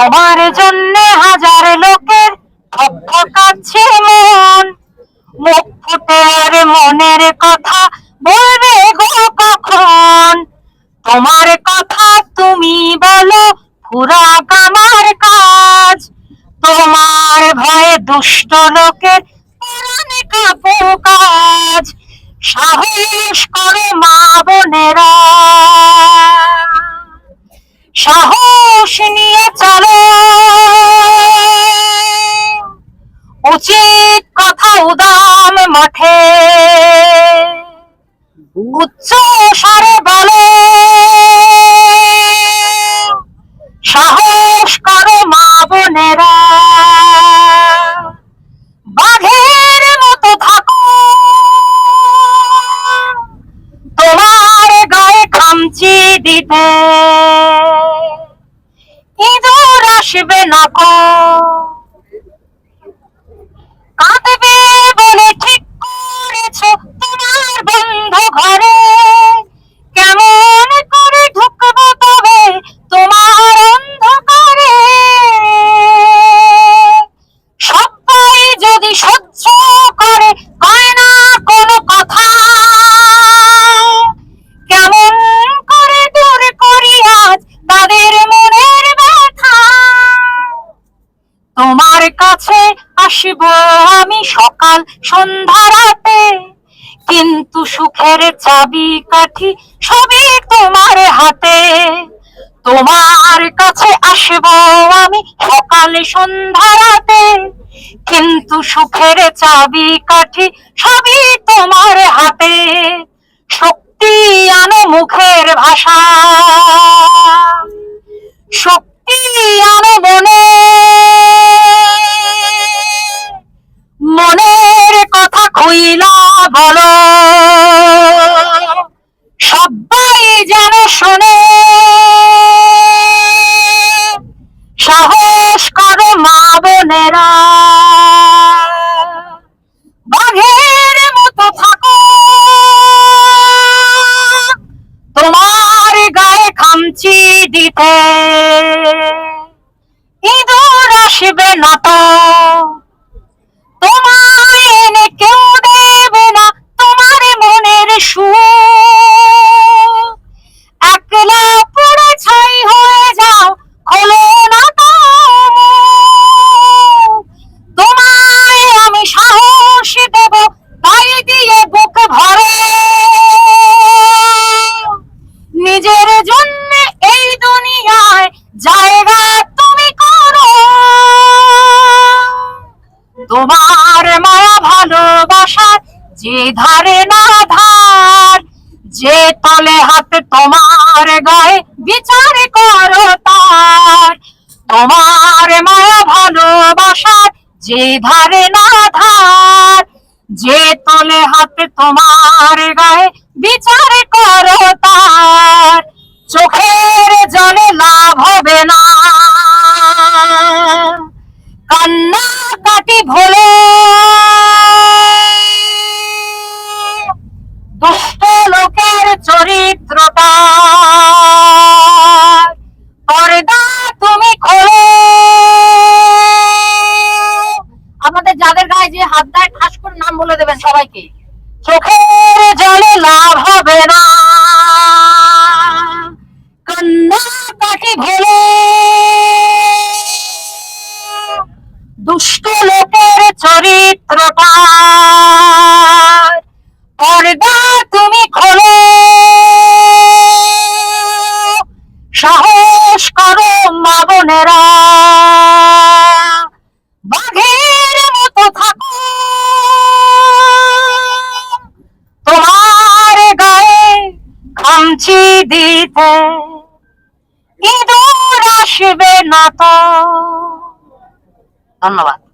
তোমার জন্য হাজার লোকের কাছে মন। মুখ ফুটে আর মনের কথা বলবে গো কখন? তোমার কথা তুমি বলো পুরা আমার কাজ। তোমার ভয়ে দুষ্ট লোকের কাজ। সাহস করে মা বোনেরা। কথা উদাম মাঠে। উচ্চ স্বরে বলো, সাহস করো মা বোনেরা। বাঘের মতো থাকো। তোমার গায়ে খামচি দিতে। ইঁদুর আসবে না সকাল সন্ধ্যা রাতে কিন্তু সুখের চাবি কাঠি সবই তোমার হাতে। তোমার কাছে আসব আমি সকালে সন্ধ্যা রাতে কিন্তু সুখের চাবি কাঠি সবই তোমার তোমার মায়া ভালোবাসার যে ধারে না ধার, যে তলে হাত তোমার গায়ে বিচার করো তার। তোমার মায়া ভালোবাসার যে ধারে না ধার, যে তলে হাত তোমার গায়ে বিচার করো তার। তুমি খোলো। যাদের গায়ে যে হাত দেয় ঠাস করে নাম বলে দেবেন সবাইকে। চোখের বাঘের মতো থাকো। তোমার গায়ে খামচি দিতে ইঁদুর আসবে না তো। ধন্যবাদ।